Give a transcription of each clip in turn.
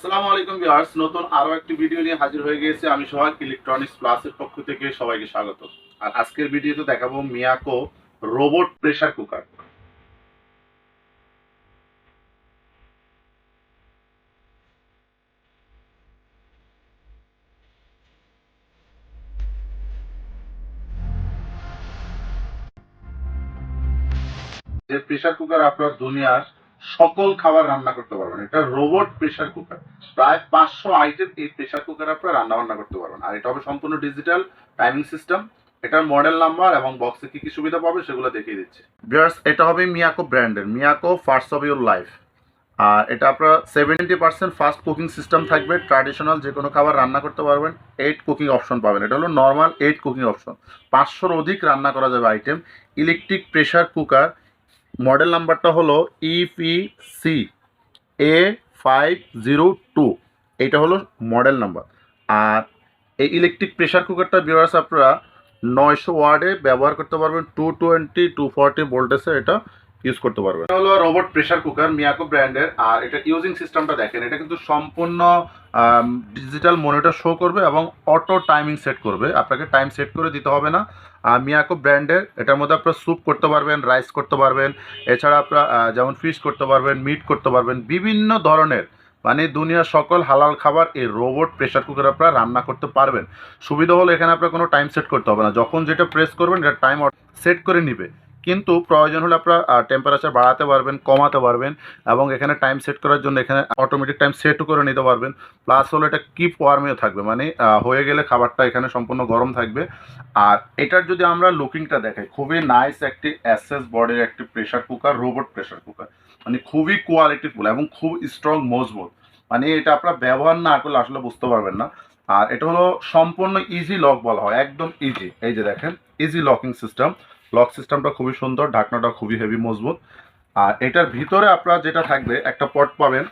আসসালামু আলাইকুম ভিউয়ার্স, নতুন আরও একটি ভিডিও নিয়ে হাজির হয়ে গিয়েছে আমি সোহাগ ইলেকট্রনিক্স প্লাসের পক্ষ থেকে সবাইকে স্বাগত। আর আজকের ভিডিওতে দেখাবো মিয়াকো রোবট কুকার। যে প্রেসার কুকার আপনার দুনিয়ার সকল খাবার রান্না করতে পারবেন। এটা রোবট প্রেসার কুকার প্রায় পাঁচশো আইটেম এই প্রেসার কুকার আপনার রান্না বান্না করতে পারবেন। আর এটা হবে সম্পূর্ণ ডিজিটাল টাইমিং সিস্টেম এটার মডেল নাম্বার এবং বক্সে কি কি সুবিধা পাবে সেগুলো দেখিয়ে দিচ্ছি। বিয়ার্স এটা হবে মিয়াকো ব্র্যান্ডের Miyako first of your life আর এটা আপনার seventy percent fast cooking system থাকবে। ট্র্যাডিশনাল যে কোনো খাবার রান্না করতে পারবেন। এইট কুকিং অপশন পাবেন। এটা হলো নর্মাল এইট কুকিং অপশন পাঁচশোর অধিক রান্না করা যাবে item electric pressure cooker model নাম্বারটা হলো E EPC A five zero two এইটা হলো মডেল নাম্বার। আর এই ইলেকট্রিক প্রেসার কুকারটা বিয়ার্স আপনারা নয়শো ওয়ার্ডে ব্যবহার করতে পারবেন। টু টোয়েন্টি টু ফর্টি ভোল্টেজের এটা। ইউজ করতে পারবেন। এটা হলো রোবট প্রেসার কুকার মিয়াকো ব্র্যান্ডের আর এটা ইউজিং সিস্টেমটা দেখেন, এটা কিন্তু সম্পূর্ণ ডিজিটাল মনিটর শো করবে এবং অটো টাইমিং সেট করবে। আপনাকে টাইম সেট করে দিতে হবে না। আর মিয়াকো ব্র্যান্ডের এটার মধ্যে আপনারা স্যুপ করতে পারবেন রাইস করতে পারবেন, এছাড়া আপনারা যেমন ফিশ করতে পারবেন মিট করতে পারবেন, বিভিন্ন ধরনের মানে দুনিয়ার সকল হালাল খাবার এই রোবট প্রেসার কুকার আপনারা রান্না করতে পারবেন। সুবিধা হলো এখানে আপনার কোনো টাইম সেট করতে হবে না। যখন যেটা প্রেস করবেন, এটা টাইম সেট করে নিবে। কিন্তু প্রয়োজন হলে আপনারা টেম্পারেচার বাড়াতে পারবেন, কমাতে পারবেন এবং এখানে টাইম সেট করার জন্য এখানে অটোমেটিক টাইম সেটও করে নিতে পারবেন। প্লাস হলো এটা কিপ ওয়ার্মেও থাকবে মানে হয়ে গেলে খাবারটা এখানে সম্পূর্ণ গরম থাকবে। আর এটার যদি আমরা লুকিংটা দেখাই, খুবই নাইস একটি অ্যাসেস বডির একটি pressure cooker robot pressure cooker মানে খুবই কোয়ালিটিফুল এবং খুব স্ট্রং মজবুত। মানে এটা আপনারা ব্যবহার না করলে আসলে বুঝতে পারবেন না। আর এটা হলো সম্পূর্ণ ইজি লক বলা হয়, একদম ইজি এই যে দেখেন ইজি লকিং সিস্টেম লক সিস্টেমটা খুবই সুন্দর, ঢাকনাটা খুবই হেভি মজবুত। আর এটার ভিতরে আপনারা যেটা থাকবে, একটা পট পাবেন।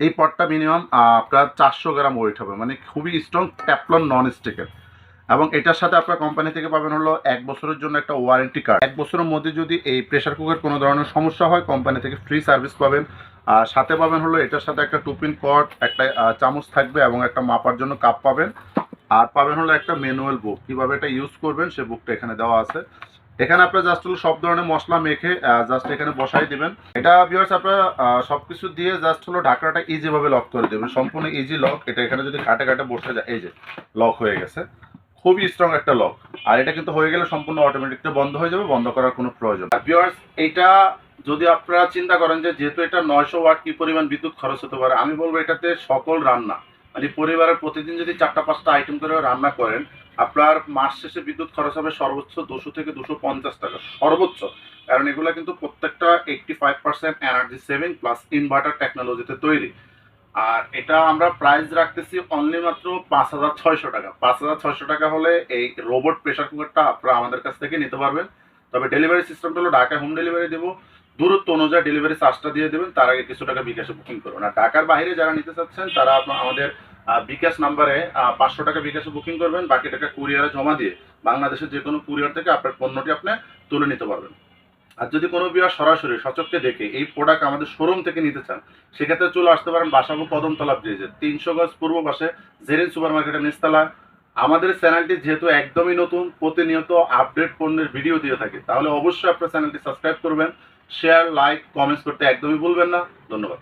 এই পটটা মিনিমাম আপনার চারশো গ্রাম ওয়েট হবে মানে খুবই স্ট্রং ট্যাপলন নন স্টিকের এবং এটার সাথে আপনার কোম্পানি থেকে পাবেন হলো এক বছরের জন্য একটা ওয়ারেন্টি কার্ড এক বছরের মধ্যে যদি এই প্রেসার কুকার কোনো ধরনের সমস্যা হয় কোম্পানি থেকে ফ্রি সার্ভিস পাবেন। আর সাথে পাবেন হলো এটার সাথে একটা টুপিন কট একটা চামচ থাকবে এবং একটা মাপার জন্য কাপ পাবেন। আর পাবেন হলো একটা ম্যানুয়াল বুক কীভাবে এটা ইউজ করবেন, সে বুকটা এখানে দেওয়া আছে। এখানে আপনার জাস্ট হলো সব ধরনের মশলা মেখে জাস্ট এখানে বসাই দিবেন। এটা ভিউয়ার্স আপনারা আহ, সবকিছু দিয়ে জাস্ট হলো ঢাকনাটা ইজি ভাবে লক করে দেবেন। সম্পূর্ণ ইজি লক এটা এখানে যদি ঘাটে ঘাটে বসে যায় এই যে লক হয়ে গেছে। খুবই স্ট্রং একটা লক আর এটা কিন্তু হয়ে গেলে সম্পূর্ণ অটোমেটিকটা বন্ধ হয়ে যাবে বন্ধ করার কোনো প্রয়োজন ভিউয়ার্স এটা যদি আপনারা চিন্তা করেন যে যেহেতু এটা নয়শো ওয়াট কি পরিমাণ বিদ্যুৎ খরচ হতে পারে আমি বলব এটাতে সকল রান্না মানে পরিবারের প্রতিদিন যদি চারটা পাঁচটা আইটেম করে রান্না করেন আপনার মাস শেষে বিদ্যুৎ খরচ হবে সর্বোচ্চ দুশো থেকে দুশো পঞ্চাশ টাকা, সর্বোচ্চ। কারণ এগুলো কিন্তু প্রত্যেকটা eighty five percent energy saving plus inverter টেকনোলজিতে তৈরি। আর এটা আমরা প্রাইস রাখতেছি অনলি মাত্র পাঁচ হাজার ছয়শো টাকা। পাঁচ হাজার ছয়শো টাকা হলে এই রোবট প্রেসার কুকারটা আপনারা আমাদের কাছ থেকে নিতে পারবেন। তবে ডেলিভারি সিস্টেমটা হলো ঢাকায় হোম ডেলিভারি দেবো। দূরত্ব অনুযায়ী ডেলিভারি চার্জটা দিয়ে দেবেন। তার আগে কিছু টাকা বিকাশে বুকিং করবেন। আর ঢাকার বাইরে যারা নিতে চাচ্ছেন, তারা আমাদের বিকাশ নাম্বারে পাঁচশো টাকা বিকাশে বুকিং করবেন, বাকি টাকা কুরিয়ারে জমা দিয়ে বাংলাদেশের যে কোনো কুরিয়ার থেকে আপনার পণ্যটি আপনি তুলে নিতে পারবেন। আর যদি কোনো বিয়ার সরাসরি সচককে দেখে এই প্রোডাক্ট আমাদের শোরুম থেকে নিতে চান, সেক্ষেত্রে চলে আসতে পারেন বাসাবো কদমতলা ব্রিজে তিনশো গজ পূর্ব পাশে জেরিন সুপার মার্কেটের নিচতলা। আমাদের চ্যানেলটি যেহেতু একদমই নতুন, প্রতিনিয়ত আপডেট পণ্যের ভিডিও দিয়ে থাকে, তাহলে অবশ্যই আপনার চ্যানেলটি সাবস্ক্রাইব করবেন শেয়ার লাইক কমেন্টস করতে একদমই ভুলবেন না। ধন্যবাদ।